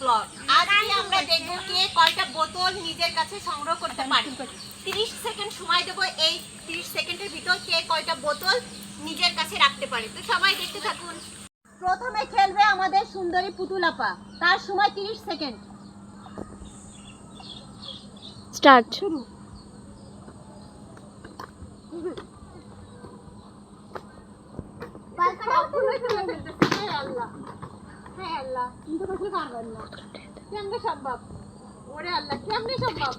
Blog আজকে আমরা দেখব কে কয়টা বোতল নিজের কাছে সংগ্রহ করতে পারে। 30 সেকেন্ড সময় দেবো এই 30 সেকেন্ডের ভিতর কে কয়টা বোতল নিজের কাছে রাখতে পারে। তো সবাই দেখতে থাকুন। প্রথমে খেলবে আমাদের সুন্দরী পুতুলাপা। তার সময় 30 সেকেন্ড। স্টার্ট। শুরু। আল্লাহ। হ্যাঁ আল্লাহ। কিন্তু কিছু পারবেন না। কেমনে সম্ভব? ওরে আল্লাহ কেমনে সম্ভব?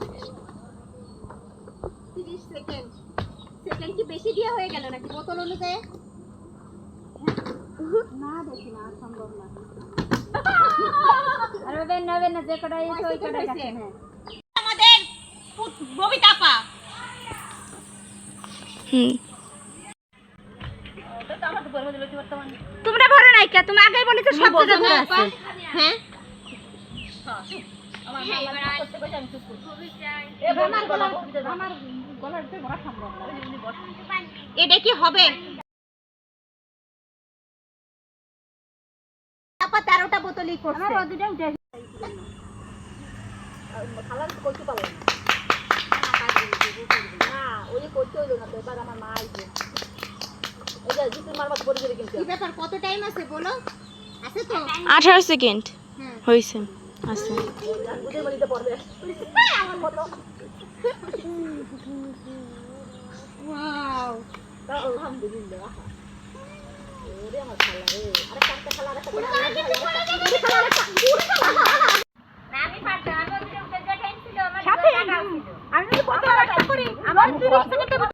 তিরিশ সেকেন্ড। সেকেন্ড কি বেশি দিয়ে হয়ে গেল নাকি বোতল অনুযায়ী? না বেশি না সম্ভব না। আর হবে না হবে না যে কটা এসে ওই কটা হ্যাঁ। আমাদের ববিতা পা হুম। তোমরা ভরো নাই কে তুমি আগেই বলেছ সব জায়গা আছে হ্যাঁ? এটা কি হবে? তেরোটা বোতলই করছে। আমার ওদিকে উঠে কি ব্যাপার কত টাইম আছে বলো? আছে তো? আঠারো সেকেন্ড হ্যাঁ। হয়েছে আছে। ওয়াও আমি যদি বোতল একটা করি আমার 30 সেকেন্ডে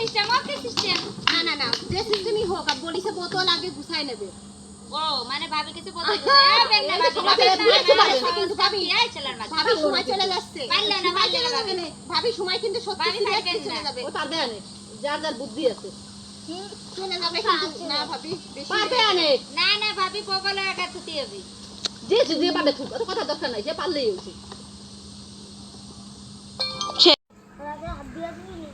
না না না যে সিস্টেমই হোক আর বলিছে বোতল আগে গুছাই নেবে। ও মানে ভাবি কিছু বলতে কিন্তু ভাবি ভাবি সময় চলে যাচ্ছে। পারলে না, পারলে চলে যাবে না। ভাবি সময় কিন্তু সত্যি ভাবি চলে যাবে। ও পারবে আনে। যার যার বুদ্ধি আছে। চলে যাবে না ভাবি বেশি পারবে আনে। না না ভাবি বগলে একা ছুটি হবে যে যে পারবে কথা দরকার নাই যে পারলেই হয়েছে।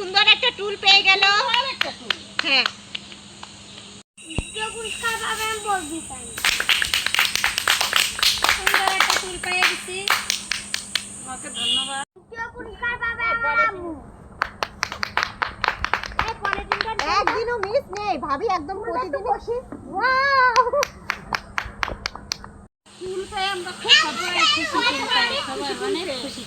সুন্দর একটা টুল পেয়ে গেল। হ্যাঁ। সুন্দর একটা পেয়ে গেছি। ধন্যবাদ। একদিনও মিস নেই। ভাবি একদম প্রতিদিন বসে ওয়াও ফুল পেয়ে আমরা খুব সবাই খুশি সবাই অনেক খুশি